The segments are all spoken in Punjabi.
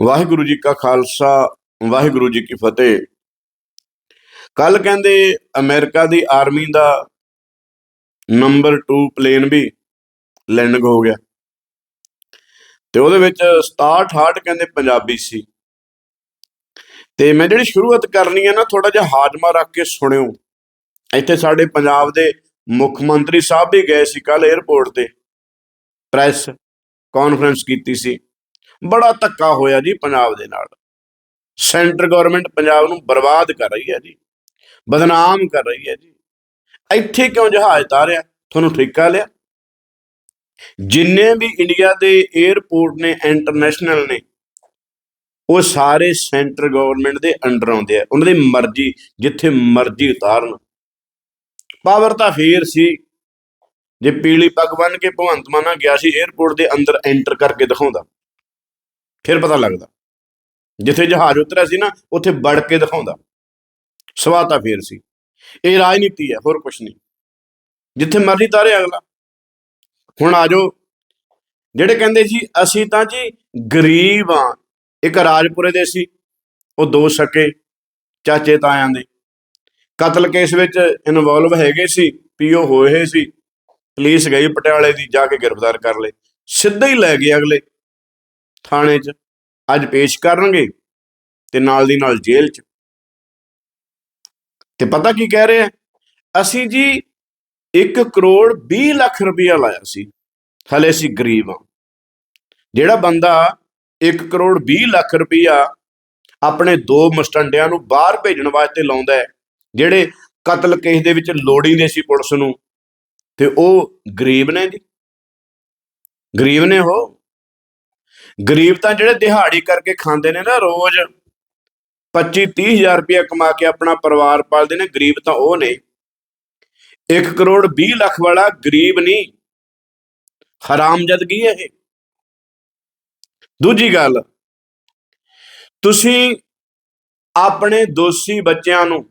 ਵਾਹਿਗੁਰੂ ਜੀ ਕਾ ਖਾਲਸਾ, ਵਾਹਿਗੁਰੂ ਜੀ ਕੀ ਫਤਿਹ। ਕੱਲ ਕਹਿੰਦੇ ਅਮਰੀਕਾ ਦੀ ਆਰਮੀ ਦਾ ਨੰਬਰ 2 ਪਲੇਨ ਵੀ ਲੈਂਡਿੰਗ ਹੋ ਗਿਆ। ਤੇ ਉਹਦੇ ਵਿੱਚ 67 68 ਕਹਿੰਦੇ ਪੰਜਾਬੀ ਸੀ। ਤੇ ਮੈਂ ਜਿਹੜੀ ਸ਼ੁਰੂਆਤ ਕਰਨੀ ਹੈ ਨਾ ਥੋੜਾ ਜਿਹਾ ਹਾਜ਼ਮਾ ਰੱਖ ਕੇ ਸੁਣਿਓ। ਇੱਥੇ ਸਾਡੇ ਪੰਜਾਬ ਦੇ ਮੁੱਖ ਮੰਤਰੀ ਸਾਹਿਬ ਵੀ ਗਏ ਸੀ ਕੱਲ 에ਅਰਪੋਰਟ ਤੇ। ਪ੍ਰੈਸ ਕਾਨਫਰੰਸ ਕੀਤੀ ਸੀ। ਬੜਾ ਧੱਕਾ ਹੋਇਆ ਜੀ ਪੰਜਾਬ ਦੇ ਨਾਲ। ਸੈਂਟਰ ਗਵਰਨਮੈਂਟ ਪੰਜਾਬ ਨੂੰ ਬਰਬਾਦ ਕਰ ਰਹੀ ਹੈ ਜੀ। ਬਦਨਾਮ ਕਰ ਰਹੀ ਹੈ ਜੀ। ਇੱਥੇ ਕਿਉਂ ਜਹਾਜ਼ ਤਾਰਿਆ? ਤੁਹਾਨੂੰ ਠੇਕਾ ਲਿਆ? ਜਿੰਨੇ ਵੀ ਇੰਡੀਆ ਦੇ 에ਅਰਪੋਰਟ ਨੇ ਇੰਟਰਨੈਸ਼ਨਲ ਨੇ, ਉਹ ਸਾਰੇ ਸੈਂਟਰ ਗਵਰਨਮੈਂਟ ਦੇ ਅੰਡਰ ਆਉਂਦੇ ਆ। ਉਹਨਾਂ ਦੀ ਮਰਜ਼ੀ, ਜਿੱਥੇ ਮਰਜ਼ੀ ਉਤਾਰਨ। ਪਾਵਰ ਤਾਂ ਫੇਰ ਸੀ। ਜੇ ਪੀਲੀ ਪੱਗ ਬੰਨ ਕੇ ਭਗਵੰਤ ਮਾਨਾ ਗਿਆ ਸੀ 에ਅਰਪੋਰਟ ਦੇ ਅੰਦਰ ਐਂਟਰ ਕਰਕੇ ਦਿਖਾਉਂਦਾ। ਫਿਰ ਪਤਾ ਲੱਗਦਾ। ਜਿੱਥੇ ਜਹਾਜ਼ ਉਤਰਿਆ ਸੀ ਨਾ, ਉੱਥੇ ਵੜ ਕੇ ਦਿਖਾਉਂਦਾ। ਸਵਾਹ ਤਾਂ ਫੇਰ ਸੀ। ਇਹ ਰਾਜਨੀਤੀ ਹੈ, ਹੋਰ ਕੁਝ ਨਹੀਂ। ਜਿੱਥੇ ਮਰਜ਼ੀ ਤਾਰੇ ਅਗਲਾ। ਹੁਣ ਆਜੋ ਜਿਹੜੇ ਕਹਿੰਦੇ ਸੀ, ਅਸੀਂ ਤਾਂ ਜੀ ਗਰੀਬ ਆ ਇੱਕ ਰਾਜਪੁਰੇ ਦੇ ਸੀ, ਉਹ ਦੋ ਸਕੇ, ਚਾਚੇ ਤਾਇਆਂ ਦੇ। ਕਤਲ ਕੇਸ ਵਿੱਚ ਇਨਵੋਲਵ ਹੈਗੇ ਸੀ, ਪੀਓ ਹੋਏ ਸੀ। ਪੁਲਿਸ ਗਈ ਪਟਿਆਲੇ ਦੀ, ਜਾ ਕੇ ਗ੍ਰਿਫਤਾਰ ਕਰ ਲਏ। ਸਿੱਧਾ ਹੀ ਲੈ ਗਏ ਅਗਲੇ। ਥਾਣੇ 'ਚ ਅੱਜ ਪੇਸ਼ ਕਰਨਗੇ ਤੇ ਨਾਲ ਦੀ ਨਾਲ ਜੇਲ੍ਹ 'ਚ। ਤੇ ਪਤਾ ਕੀ ਕਹਿ ਰਹੇ ਆ? ਅਸੀਂ ਜੀ 1 ਕਰੋੜ 20 ਲੱਖ ਰੁਪਇਆ ਲਾਇਆ ਸੀ। ਹਲੇ ਅਸੀਂ ਗਰੀਬ ਆ ਜਿਹੜਾ ਬੰਦਾ 1 ਕਰੋੜ 20 ਲੱਖ ਰੁਪਇਆ ਆਪਣੇ ਦੋ ਮਸਟੰਡਿਆਂ ਨੂੰ ਬਾਹਰ ਭੇਜਣ ਵਾਸਤੇ ਲਾਉਂਦਾ ਹੈ, ਜਿਹੜੇ ਕਤਲ ਕੇਸ ਦੇ ਵਿੱਚ ਲੋੜੀਂਦੇ ਸੀ ਪੁਲਿਸ ਨੂੰ, ਤੇ ਉਹ ਗਰੀਬ ਨੇ ਜੀ। ਗਰੀਬ ਨੇ ਉਹ ਗਰੀਬ ਤਾਂ ਜਿਹੜੇ ਦਿਹਾੜੀ ਕਰਕੇ ਖਾਂਦੇ ਨੇ ਨਾ ਰੋਜ਼ 25 30000 ਰੁਪਇਆ ਕਮਾ ਕੇ ਆਪਣਾ ਪਰਿਵਾਰ ਪਾਲਦੇ ਨੇ, ਗਰੀਬ ਤਾਂ ਉਹ ਨੇ। 1 ਕਰੋੜ 20 ਲੱਖ ਵਾਲਾ ਗਰੀਬ ਨਹੀਂ। ਹਰਾਮਜ਼ਦਗੀ ਇਹ? ਦੂਜੀ ਗੱਲ, ਤੁਸੀਂ ਆਪਣੇ ਦੋਸ਼ੀ ਬੱਚਿਆਂ ਨੂੰ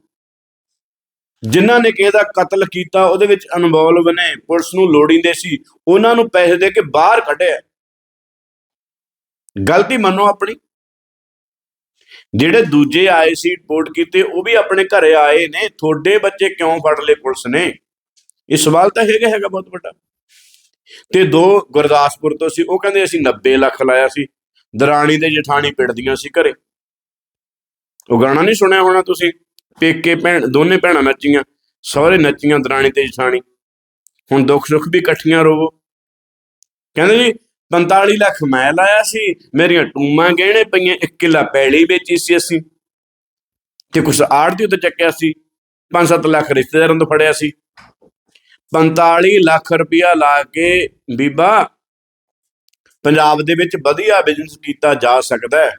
ਜਿਨ੍ਹਾਂ ਨੇ ਕਿਸੇ ਦਾ ਕਤਲ ਕੀਤਾ, ਉਹਦੇ ਵਿੱਚ ਇਨਵੋਲਵ ਨੇ, ਪੁਲਿਸ ਨੂੰ ਲੋੜੀਂਦੇ ਸੀ, ਉਹਨਾਂ ਨੂੰ ਪੈਸੇ ਦੇ ਕੇ ਬਾਹਰ ਕੱਢਿਆ। ਗਲਤੀ ਮੰਨੋ ਆਪਣੀ। ਜਿਹੜੇ ਦੂਜੇ ਆਏ ਸੀ, ਰਿਪੋਰਟ ਕੀਤੇ, ਉਹ ਵੀ ਆਪਣੇ ਘਰੇ ਆਏ ਨੇ। ਤੁਹਾਡੇ ਬੱਚੇ ਕਿਉਂ ਫੜ ਲਏ ਪੁਲਿਸ ਨੇ? ਇਹ ਸਵਾਲ ਤਾਂ ਹੈਗਾ ਹੈਗਾ ਬਹੁਤ ਵੱਡਾ। ਤੇ ਦੋ ਗੁਰਦਾਸਪੁਰ ਤੋਂ ਸੀ, ਉਹ ਕਹਿੰਦੇ ਅਸੀਂ 90 ਲੱਖ ਲਾਇਆ ਸੀ। ਦਰਾਣੀ ਤੇ ਜਠਾਣੀ ਪਿੜਦੀਆਂ ਸੀ ਘਰੇ। ਉਹ ਗਾਣਾ ਨਹੀਂ ਸੁਣਿਆ ਹੋਣਾ ਤੁਸੀਂ? ਪੇਕੇ ਭੈਣ, ਦੋਨੇ ਭੈਣਾਂ ਨੱਚੀਆਂ। ਸਹੁਰੇ ਨੱਚੀਆਂ ਦਰਾਣੀ ਤੇ ਜਠਾਣੀ। ਹੁਣ ਦੁੱਖ ਸੁੱਖ ਵੀ ਇਕੱਠੀਆਂ ਰੋਵੋ। ਕਹਿੰਦੇ ਜੀ 45 ਲੱਖ ਮੈਂ ਲਾਇਆ ਸੀ, ਮੇਰੀਆਂ ਟੂਮਾਂ ਗਹਿਣੇ ਪਈਆਂ, ਇੱਕ ਕਿੱਲਾ ਪੈਲੀ ਵੇਚੀ ਸੀ ਅਸੀਂ। ਤੇ ਕੁਛ ਆੜਤੀ ਉੱਤੇ ਚੱਕਿਆ ਸੀ 5-7 ਲੱਖ ਰਿਸ਼ਤੇਦਾਰਾਂ ਤੋਂ ਫੜਿਆ ਸੀ। 45 ਲੱਖ ਰੁਪਇਆ ਲਾ ਕੇ ਬੀਬਾ, ਪੰਜਾਬ ਦੇ ਵਿੱਚ ਵਧੀਆ ਬਿਜ਼ਨਸ ਕੀਤਾ ਜਾ ਸਕਦਾ ਹੈ।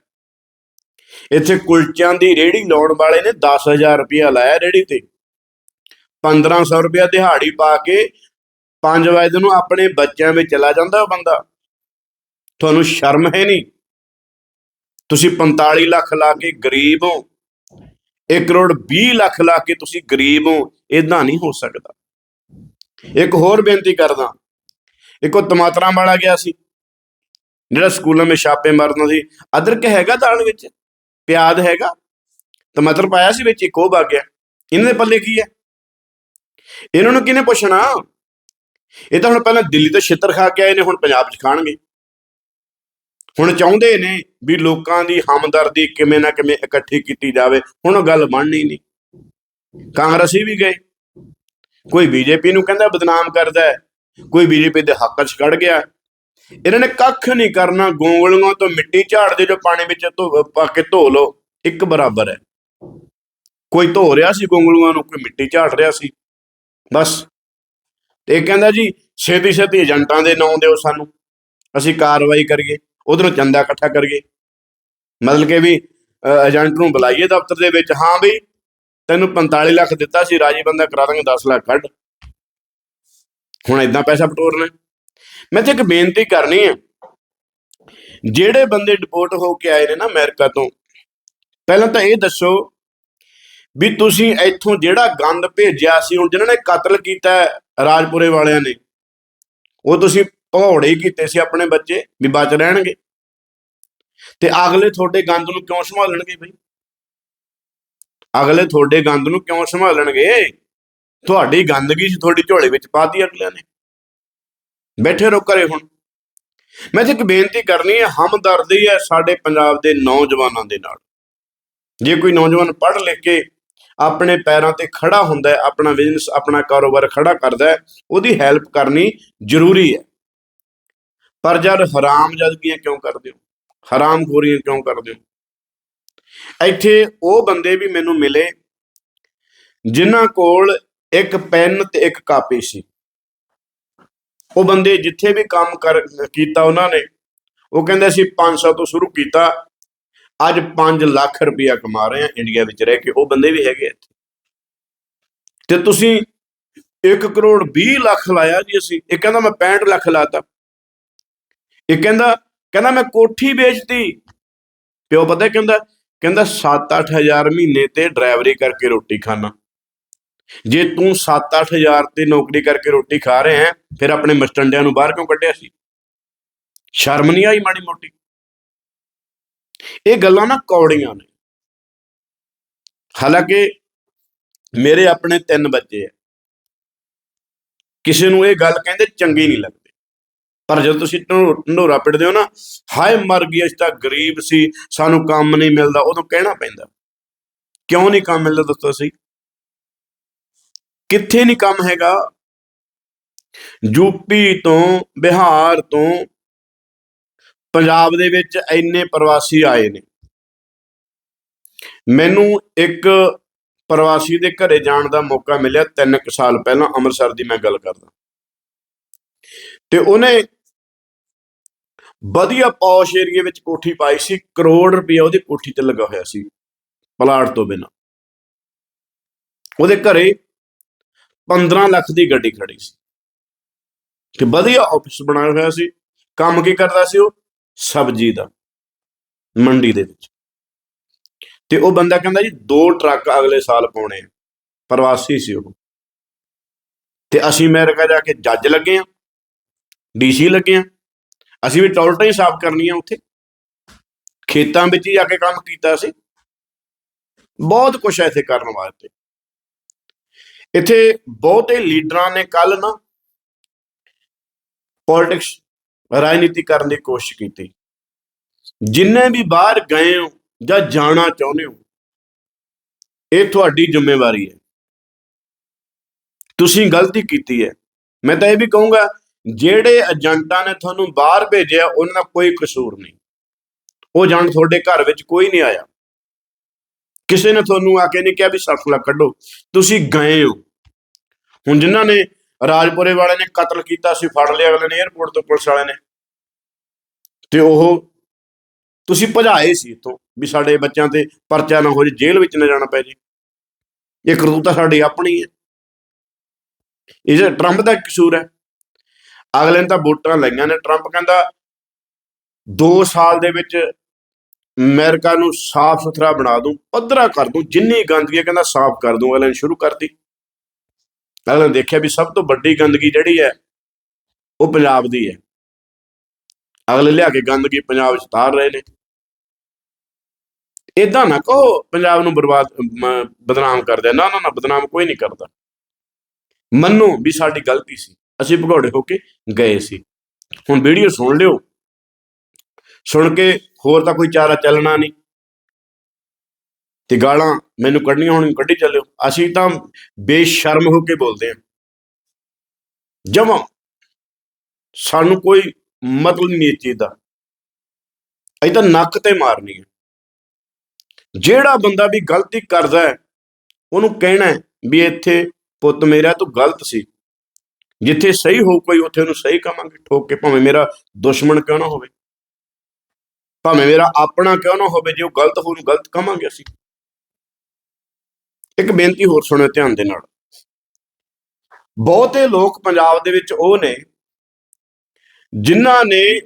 ਇੱਥੇ ਕੁਲਚਿਆਂ ਦੀ ਰੇੜੀ ਲਾਉਣ ਵਾਲੇ ਨੇ 10000 ਰੁਪਇਆ ਲਾਇਆ ਰੇੜੀ ਤੇ। 1500 ਰੁਪਇਆ ਦਿਹਾੜੀ ਪਾ ਕੇ 5 ਵਜੇ ਨੂੰ ਆਪਣੇ ਬੱਚਿਆਂ ਵਿੱਚ ਚਲਾ ਜਾਂਦਾ ਉਹ ਬੰਦਾ। ਤੁਹਾਨੂੰ ਸ਼ਰਮ ਹੈ ਨਹੀਂ? ਤੁਸੀਂ 45 ਲੱਖ ਲਾ ਕੇ ਗਰੀਬ ਹੋ। 1 ਕਰੋੜ 20 ਲੱਖ ਲਾ ਕੇ ਤੁਸੀਂ ਗਰੀਬ ਹੋ। ਇਦਾਂ ਨਹੀਂ ਹੋ ਸਕਦਾ। ਇੱਕ ਹੋਰ ਬੇਨਤੀ ਕਰਦਾ। ਇੱਕੋ ਟਮਾਟਰਾਂ ਵਾਲਾ ਗਿਆ ਸੀ। ਜਿਹੜਾ ਸਕੂਲਾਂ ਵਿੱਚ ਛਾਪੇ ਮਾਰਦਾ ਸੀ। ਅਦਰਕ ਹੈਗਾ ਦਾਲ ਵਿੱਚ? ਪਿਆਜ਼ ਹੈਗਾ? ਟਮਾਟਰ ਪਾਇਆ ਸੀ ਵਿੱਚ, ਇੱਕ ਉਹ ਵਗ ਗਿਆ। ਇਹਨਾਂ ਦੇ ਪੱਲੇ ਕੀ ਹੈ? ਇਹਨਾਂ ਨੂੰ ਕਿਹਨੇ ਪੁੱਛਣਾ? ਇਹ ਤਾਂ ਹੁਣ ਪਹਿਲਾਂ ਦਿੱਲੀ ਤੋਂ ਛਿੱਤਰ ਖਾ ਕੇ ਆਏ ਨੇ, ਹੁਣ ਪੰਜਾਬ 'ਚ ਖਾਣਗੇ। ਹੁਣ ਚਾਹੁੰਦੇ ਨੇ ਵੀ ਲੋਕਾਂ ਦੀ ਹਮਦਰਦੀ ਕਿਵੇਂ ਨਾ ਕਿਵੇਂ ਇਕੱਠੀ ਕੀਤੀ ਜਾਵੇ, ਹੁਣ ਗੱਲ ਬਣਨੀ ਨਹੀਂ। ਕਾਂਗਰਸੀ ਵੀ ਗਏ। ਕੋਈ ਬੀਜੇਪੀ ਨੂੰ ਕਹਿੰਦਾ ਬਦਨਾਮ ਕਰਦਾ ਕੋਈ ਬੀਜੇਪੀ ਦੇ ਹੱਕ 'ਚ ਖੜ ਗਿਆ ਇਹਨਾਂ ਨੇ ਕੱਖ ਨਹੀਂ ਕਰਨਾ। ਗੋਂਗਲੀਆਂ ਤੋਂ ਮਿੱਟੀ ਝਾੜ ਦੇ ਜੋ ਪਾਣੀ ਵਿੱਚ ਧੋ, ਪਾ ਕੇ ਧੋ ਲਓ। ਇੱਕ ਬਰਾਬਰ ਹੈ। ਕੋਈ ਧੋ ਰਿਹਾ ਸੀ ਗੋਂਗਲੀਆਂ ਨੂੰ, ਕੋਈ ਮਿੱਟੀ ਝਾੜ ਰਿਹਾ ਸੀ। ਬਸ। ਤੇ ਇਹ ਕਹਿੰਦਾ ਜੀ ਛੇਤੀ ਛੇਤੀ ਏਜੰਟਾਂ ਦੇ ਨਾਂ ਦਿਓ ਸਾਨੂੰ। ਅਸੀਂ ਕਾਰਵਾਈ ਕਰੀਏ। ਉਧਰੋਂ ਚੰਦਾ ਇਕੱਠਾ ਕਰੀਏ ਮਤਲਬ ਕਿ ਵੀ ਏਜੰਟ ਨੂੰ ਬੁਲਾਈਏ ਦਫ਼ਤਰ ਦੇ ਵਿੱਚ, ਹਾਂ ਵੀ ਤੈਨੂੰ 45 ਲੱਖ ਦਿੱਤਾ ਸੀ, ਰਾਜੀ ਬੰਦਾ ਕਰਾ ਦਾਂਗੇ 10 ਲੱਖ ਕੱਢ। ਹੁਣ ਇਦਾਂ ਪੈਸਾ ਪਟੋਰਨਾ। ਮੈਂ ਤੇ ਇੱਕ ਬੇਨਤੀ ਕਰਨੀ ਹੈ ਜਿਹੜੇ ਬੰਦੇ ਡਿਪੋਰਟ ਹੋ ਕੇ ਆਏ ਨੇ ਨਾ ਅਮਰੀਕਾ ਤੋਂ, ਪਹਿਲਾਂ ਤਾਂ ਇਹ ਦੱਸੋ ਵੀ ਤੁਸੀਂ ਇੱਥੋਂ ਜਿਹੜਾ ਗੰਦ ਭੇਜਿਆ ਸੀ, ਹੁਣ ਜਿਨ੍ਹਾਂ ਨੇ ਕਤਲ ਕੀਤਾ ਰਾਜਪੁਰੇ ਵਾਲਿਆਂ ਨੇ, ਉਹ ਤੁਸੀਂ ਭਗੌੜੇ ਕੀਤੇ ਸੀ ਆਪਣੇ ਬੱਚੇ, ਵੀ ਬਚ ਰਹਿਣਗੇ। ਤੇ ਅਗਲੇ ਤੁਹਾਡੇ ਗੰਦ ਨੂੰ ਕਿਉਂ ਸੰਭਾਲਣਗੇ ਬਈ? ਅਗਲੇ ਤੁਹਾਡੇ ਗੰਦ ਨੂੰ ਕਿਉਂ ਸੰਭਾਲਣਗੇ? ਤੁਹਾਡੀ ਗੰਦਗੀ ਸੀ ਤੁਹਾਡੀ ਝੋਲੇ ਵਿੱਚ ਪਾਤੀ ਅਗਲਿਆਂ ਨੇ। ਬੈਠੇ ਰੋ ਘਰੇ ਹੁਣ। ਮੈਂ ਤੇ ਇੱਕ ਬੇਨਤੀ ਕਰਨੀ ਹੈ, ਹਮਦਰਦੀ ਹੈ ਸਾਡੇ ਪੰਜਾਬ ਦੇ ਨੌਜਵਾਨਾਂ ਦੇ ਨਾਲ। ਜੇ ਕੋਈ ਨੌਜਵਾਨ ਪੜ੍ਹ ਲਿਖ ਕੇ ਆਪਣੇ ਪੈਰਾਂ ਤੇ ਖੜਾ ਹੁੰਦਾ ਹੈ, ਆਪਣਾ ਬਿਜ਼ਨਸ ਆਪਣਾ ਕਾਰੋਬਾਰ ਖੜਾ ਕਰਦਾ ਹੈ, ਉਹਦੀ ਹੈਲਪ ਕਰਨੀ ਜ਼ਰੂਰੀ ਹੈ। ਪਰ ਜਦ ਹਰਾਮ ਜਦਗੀਆਂ ਕਿਉਂ ਕਰਦੇ ਹੋ? ਹਰਾਮ ਖੋਰੀਆਂ ਕਿਉਂ ਕਰਦੇ ਹੋ? ਇੱਥੇ ਉਹ ਬੰਦੇ ਵੀ ਮੈਨੂੰ ਮਿਲੇ ਜਿਨ੍ਹਾਂ ਕੋਲ ਇੱਕ ਪੈਨ ਤੇ ਇੱਕ ਕਾਪੀ ਸੀ। ਉਹ ਬੰਦੇ ਜਿੱਥੇ ਵੀ ਕੰਮ ਕਰ, ਕੀਤਾ ਉਹਨਾਂ ਨੇ, ਉਹ ਕਹਿੰਦੇ ਸੀ 500 ਤੋਂ ਸ਼ੁਰੂ ਕੀਤਾ, ਅੱਜ 5 ਲੱਖ ਰੁਪਇਆ ਕਮਾ ਰਹੇ ਆ ਇੰਡੀਆ ਵਿੱਚ ਰਹਿ ਕੇ। ਉਹ ਬੰਦੇ ਵੀ ਹੈਗੇ ਇੱਥੇ। ਤੇ ਤੁਸੀਂ 1 ਕਰੋੜ 20 ਲੱਖ ਲਾਇਆ ਜੀ ਅਸੀਂ। ਇਹ ਕਹਿੰਦਾ ਮੈਂ 65 ਲੱਖ ਲਾਤਾ। ਇਹ ਕਹਿੰਦਾ ਕਹਿੰਦਾ ਮੈਂ ਕੋਠੀ ਵੇਚਤੀ। ਪਿਓ ਪਤਾ ਕਹਿੰਦਾ ਕਹਿੰਦਾ 7-8000 ਮਹੀਨੇ ਤੇ ਡਰਾਈਵਰੀ ਕਰਕੇ ਰੋਟੀ ਖਾਣਾ ਜੇ ਤੂੰ 7-8000 ਤੇ ਨੌਕਰੀ ਕਰਕੇ ਰੋਟੀ ਖਾ ਰਿਹਾ ਹੈ, ਫਿਰ ਆਪਣੇ ਮਸਟੰਡਿਆਂ ਨੂੰ ਬਾਹਰ ਕਿਉਂ ਕੱਢਿਆ ਸੀ? ਸ਼ਰਮ ਨਹੀਂ ਆਈ ਮਾੜੀ ਮੋਟੀ? ਇਹ ਗੱਲਾਂ ਨਾ ਕੌੜੀਆਂ ਨੇ। ਹਾਲਾਂਕਿ ਮੇਰੇ ਆਪਣੇ ਤਿੰਨ ਬੱਚੇ ਆ। ਕਿਸੇ ਨੂੰ ਇਹ ਗੱਲ ਕਹਿੰਦੇ ਚੰਗੀ ਨਹੀਂ ਲੱਗਦੀ। ਪਰ ਜਦੋਂ ਤੁਸੀਂ ਢੋਰਾ ਪਿੱਟਦੇ ਹੋ ਨਾ, ਹਾਏ ਮਰ ਗਈ, ਅਸੀਂ ਤਾਂ ਗਰੀਬ ਸੀ, ਸਾਨੂੰ ਕੰਮ ਨਹੀਂ ਮਿਲਦਾ, ਉਦੋਂ ਕਹਿਣਾ ਪੈਂਦਾ। ਕਿਉਂ ਨਹੀਂ ਕੰਮ ਮਿਲਦਾ ਦੱਸੋ ਸਹੀ ਕਿੱਥੇ ਨਹੀਂ ਕੰਮ ਹੈਗਾ? ਯੂਪੀ ਤੋਂ, ਬਿਹਾਰ ਤੋਂ, ਪੰਜਾਬ ਦੇ ਵਿੱਚ ਇੰਨੇ ਪ੍ਰਵਾਸੀ ਆਏ ਨੇ। ਮੈਨੂੰ ਇੱਕ ਪ੍ਰਵਾਸੀ ਦੇ ਘਰੇ ਜਾਣ ਦਾ ਮੌਕਾ ਮਿਲਿਆ 3 ਸਾਲ ਪਹਿਲਾਂ, ਅੰਮ੍ਰਿਤਸਰ ਦੀ ਮੈਂ ਗੱਲ ਕਰਦਾ। ਤੇ ਉਹਨੇ ਵਧੀਆ ਪੌਸ਼ ਏਰੀਏ ਵਿੱਚ ਕੋਠੀ ਪਾਈ ਸੀ, ਕਰੋੜ ਰੁਪਏ ਉਹਦੀ ਕੋਠੀ ਤੇ ਲੱਗਾ ਹੋਇਆ ਸੀ, ਪਲਾਟ ਤੋਂ ਬਿਨਾ। ਉਹਦੇ ਘਰੇ 15 ਲੱਖ ਦੀ ਗੱਡੀ ਖੜੀ ਸੀ। ਤੇ ਵਧੀਆ ਆਫਿਸ ਬਣਾਇਆ ਹੋਇਆ ਸੀ, ਕੰਮ ਕੀ ਕਰਦਾ ਸੀ ਉਹ? ਸਬਜ਼ੀ ਦਾ, ਮੰਡੀ ਦੇ ਵਿੱਚ। ਤੇ ਉਹ ਬੰਦਾ ਕਹਿੰਦਾ ਜੀ, ਦੋ ਟਰੱਕ ਅਗਲੇ ਸਾਲ ਪਾਉਣੇ ਆ, ਪ੍ਰਵਾਸੀ ਸੀ ਉਹ। ਤੇ ਅਸੀਂ ਅਮਰੀਕਾ ਜਾ ਕੇ ਜੱਜ ਲੱਗੇ ਆ, ਡੀਸੀ ਲੱਗੇ ਆ ਅਸੀਂ ਵੀ ਟੋਲਟਾਂ ਹੀ ਸਾਫ਼ ਕਰਨੀਆਂ ਉੱਥੇ। ਖੇਤਾਂ ਵਿੱਚ ਹੀ ਜਾ ਕੇ ਕੰਮ ਕੀਤਾ ਸੀ ਬਹੁਤ ਕੁਝ ਹੈ ਇੱਥੇ ਕਰਨ ਵਾਸਤੇ। ਇੱਥੇ ਬਹੁਤੇ ਲੀਡਰਾਂ ਨੇ ਕੱਲ ਨਾ ਪੋਲਿਟਿਕਸ ਰਾਜਨੀਤੀ ਕਰਨ ਦੀ ਕੋਸ਼ਿਸ਼ ਕੀਤੀ। ਜਿੰਨੇ ਵੀ ਬਾਹਰ ਗਏ ਹੋ ਜਾਂ ਜਾਣਾ ਚਾਹੁੰਦੇ ਹੋ, ਇਹ ਤੁਹਾਡੀ ਜ਼ਿੰਮੇਵਾਰੀ ਹੈ। ਤੁਸੀਂ ਗਲਤੀ ਕੀਤੀ ਹੈ। ਮੈਂ ਤਾਂ ਇਹ ਵੀ ਕਹੂੰਗਾ ਜਿਹੜੇ ਏਜੰਟਾਂ ਨੇ ਤੁਹਾਨੂੰ ਬਾਹਰ ਭੇਜਿਆ, ਉਹਨਾਂ ਦਾ ਕੋਈ ਕਸੂਰ ਨਹੀਂ। ਉਹ ਜਾਣ ਤੁਹਾਡੇ ਘਰ ਵਿੱਚ ਕੋਈ ਨਹੀਂ ਆਇਆ। ਕਿਸੇ ਨੇ ਤੁਹਾਨੂੰ ਆ ਕੇ ਨਹੀਂ ਕਿਹਾ ਵੀ 60 ਕੱਢੋ। ਤੁਸੀਂ ਗਏ ਹੋ। ਹੁਣ ਜਿਨ੍ਹਾਂ ਨੇ ਰਾਜਪੁਰੇ ਵਾਲੇ ਨੇ ਕਤਲ ਕੀਤਾ ਸੀ, ਫੜ ਲਿਆ ਅਗਲੇ ਨੇ 에어ਪੋਰਟ ਤੋਂ, ਪੁਲਿਸ ਵਾਲੇ ਨੇ। ਤੇ ਉਹ ਤੁਸੀਂ ਭਜਾਏ ਸੀ ਇੱਥੋਂ ਵੀ ਸਾਡੇ ਬੱਚਿਆਂ ਤੇ ਪਰਚਾ ਨਾ ਹੋ ਜੇ, ਜੇਲ੍ਹ ਵਿੱਚ ਨਾ ਜਾਣਾ ਪੈ ਜੇ। ਇਹ ਕਰਤੂਤਾ ਸਾਡੀ ਆਪਣੀ ਹੈ। ਇਹ ਟਰੰਪ ਦਾ ਕਸੂਰ ਹੈ। ਅਗਲੇ ਨੇ ਤਾਂ ਵੋਟਾਂ ਲਈਆਂ ਨੇ ਟਰੰਪ ਕਹਿੰਦਾ 2 ਸਾਲ ਦੇ ਵਿੱਚ ਅਮਰੀਕਾ ਨੂੰ ਸਾਫ਼ ਸੁਥਰਾ ਬਣਾ ਦੂੰ, ਪੱਧਰਾ ਕਰ ਦੂੰ, ਜਿੰਨੀ ਗੰਦਗੀ ਹੈ ਕਹਿੰਦਾ ਸਾਫ਼ ਕਰ ਦੂੰ, ਅਗਲੇ ਨੇ ਸ਼ੁਰੂ ਕਰਤੀ। ਅਗਲੇ ਨੇ ਦੇਖਿਆ ਵੀ ਸਭ ਤੋਂ ਵੱਡੀ ਗੰਦਗੀ ਜਿਹੜੀ ਹੈ, ਉਹ ਪੰਜਾਬ ਦੀ ਹੈ। ਅਗਲੇ ਲਿਆ ਕੇ ਗੰਦਗੀ ਪੰਜਾਬ 'ਚ ਤਾਰ ਰਹੇ ਨੇ। ਇਦਾਂ ਨਾ ਕਹੋ, ਪੰਜਾਬ ਨੂੰ ਬਰਬਾਦ ਬਦਨਾਮ ਕਰਦੇ ਨਾ ਨਾ ਨਾ, ਬਦਨਾਮ ਕੋਈ ਨਹੀਂ ਕਰਦਾ। ਮੰਨੋ ਵੀ ਸਾਡੀ ਗਲਤੀ ਸੀ। ਅਸੀਂ ਭਗੌੜੇ ਹੋ ਕੇ ਗਏ ਸੀ। ਹੁਣ ਵੀਡੀਓ ਸੁਣ ਲਿਓ। ਸੁਣ ਕੇ ਹੋਰ ਤਾਂ ਕੋਈ ਚਾਰਾ ਚੱਲਣਾ ਨਹੀਂ। ਤੇ ਗਾਲਾਂ ਮੈਨੂੰ ਕੱਢਣੀਆਂ ਹੁਣ ਕੱਢੀ ਚੱਲਿਓ। ਅਸੀਂ ਤਾਂ ਬੇਸ਼ਰਮ ਹੋ ਕੇ ਬੋਲਦੇ ਹਾਂ। ਜਮਾ। ਸਾਨੂੰ ਕੋਈ ਮਤਲਬ ਨਹੀਂ ਇਸ ਚੀਜ਼ ਦਾ। ਅਸੀਂ ਤਾਂ ਨੱਕ ਤੇ ਮਾਰਨੀ ਹੈ। ਜਿਹੜਾ ਬੰਦਾ ਵੀ ਗਲਤੀ ਕਰਦਾ ਹੈ, ਉਹਨੂੰ ਕਹਿਣਾ ਵੀ ਇੱਥੇ ਪੁੱਤ ਮੇਰਾ ਤੂੰ ਗਲਤ ਸੀ। ਜਿੱਥੇ ਸਹੀ ਹੋ ਕੋਈ ਉੱਥੇ ਉਹਨੂੰ ਸਹੀ ਕਵਾਂਗੇ ਠੋਕ ਕੇ ਭਾਵੇਂ ਮੇਰਾ ਦੁਸ਼ਮਣ ਕਿਉਂ ਨਾ ਹੋਵੇ। ਭਾਵੇਂ ਮੇਰਾ ਆਪਣਾ ਕਿਉਂ ਨਾ ਹੋਵੇ, ਜੇ ਉਹ ਗਲਤ ਹੋ ਉਹਨੂੰ ਗਲਤ ਕਵਾਂਗੇ ਅਸੀਂ। ਇੱਕ ਬੇਨਤੀ ਹੋਰ ਸੁਣਿਓ ਧਿਆਨ ਦੇ ਨਾਲ। ਬਹੁਤੇ ਲੋਕ ਪੰਜਾਬ ਦੇ ਵਿੱਚ ਉਹ ਨੇ, ਜਿਨ੍ਹਾਂ ਨੇ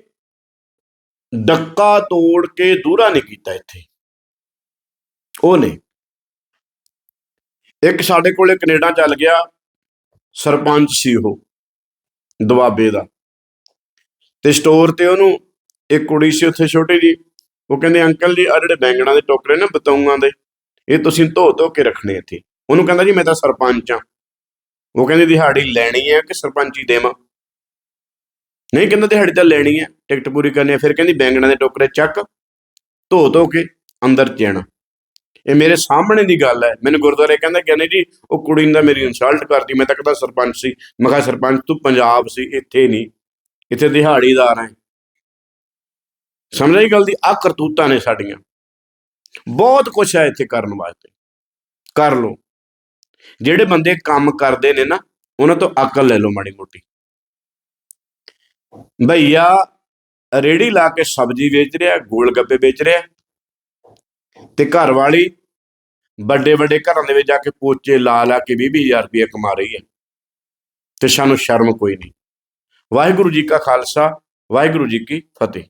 ਡੱਕਾ ਤੋੜ ਕੇ ਦੂਰਾ ਨਹੀਂ ਕੀਤਾ ਇੱਥੇ। ਉਹ ਨੇ। ਇੱਕ ਸਾਡੇ ਕੋਲੇ ਕੈਨੇਡਾ ਚੱਲ ਗਿਆ। ਸਰਪੰਚ ਸੀ ਉਹ, ਦੁਆਬੇ ਦਾ। ਤੇ ਸਟੋਰ ਤੇ ਉਹਨੂੰ ਇੱਕ ਕੁੜੀ ਸੀ ਉੱਥੇ ਛੋਟੀ ਜੀ ਉਹ ਕਹਿੰਦੇ, ਅੰਕਲ ਜੀ ਆ ਜਿਹੜੇ ਬੈਂਗਣਾ ਦੇ ਟੋਕਰੇ ਨੇ ਬਤੌਂਆਂ ਦੇ, ਇਹ ਤੁਸੀਂ ਧੋ ਧੋ ਕੇ ਰੱਖਣੇ ਇੱਥੇ। ਉਹਨੂੰ ਕਹਿੰਦਾ, ਜੀ, ਮੈਂ ਤਾਂ ਸਰਪੰਚ ਆ ਉਹ ਕਹਿੰਦੇ, ਦਿਹਾੜੀ ਲੈਣੀ ਹੈ ਕਿ ਸਰਪੰਚੀ ਦੇਵਾਂ? ਨਹੀਂ, ਕਹਿੰਦਾ, ਦਿਹਾੜੀ ਤਾਂ ਲੈਣੀ ਹੈ, ਟਿਕਟ ਪੂਰੀ ਕਰਨੀ ਹੈ। ਫਿਰ ਕਹਿੰਦੀ, ਬੈਂਗਣਾ ਦੇ ਟੋਕਰੇ ਚੱਕ, ਧੋ ਧੋ ਕੇ ਅੰਦਰ ਜਾਣਾ ਇਹ ਮੇਰੇ ਸਾਹਮਣੇ ਦੀ ਗੱਲ ਹੈ। ਮੈਨੂੰ ਗੁਰਦੁਆਰੇ ਕਹਿੰਦਾ, ਕਹਿੰਦੇ ਜੀ, ਉਹ ਕੁੜੀ ਨੇ ਮੇਰੀ ਇਨਸਲਟ ਕਰਤੀ ਮੈਂ ਤਾਂ ਕਹਿੰਦਾ ਸਰਪੰਚ ਸੀ। ਮੈਂ ਕਿਹਾ, ਸਰਪੰਚ, ਤੂੰ ਪੰਜਾਬ ਸੀ, ਇੱਥੇ ਨਹੀਂ। ਇੱਥੇ ਦਿਹਾੜੀਦਾਰ ਹੈ। ਸਮਝ ਆਈ ਗੱਲ ਦੀ? ਆ ਕਰਤੂਤਾਂ ਨੇ ਸਾਡੀਆਂ। ਬਹੁਤ ਕੁਝ ਹੈ ਇੱਥੇ ਕਰਨ ਵਾਸਤੇ। ਕਰ ਲੋ ਜਿਹੜੇ ਬੰਦੇ ਕੰਮ ਕਰਦੇ ਨੇ ਨਾ, ਉਹਨਾਂ ਤੋਂ ਅਕਲ ਲੈ ਲਓ ਮਾੜੀ ਮੋਟੀ। ਭਈਆ, ਰੇੜੀ ਲਾ ਕੇ ਸਬਜ਼ੀ ਵੇਚ ਰਿਹਾ ਗੋਲ ਗੱਪੇ ਵੇਚ ਰਿਹਾ। ਤੇ ਘਰ ਵਾਲੀ ਵੱਡੇ ਵੱਡੇ ਘਰਾਂ ਦੇ ਵਿੱਚ ਜਾ ਕੇ ਪੋਚੇ ਲਾ ਲਾ ਕੇ 20000 ਰੁਪਏ ਕਮਾ ਰਹੀ ਹੈ। ਤੇ ਸਾਨੂੰ ਸ਼ਰਮ ਕੋਈ ਨਹੀਂ। ਵਾਹਿਗੁਰੂ ਜੀ ਕਾ ਖਾਲਸਾ, ਵਾਹਿਗੁਰੂ ਜੀ ਕੀ ਫਤਿਹ।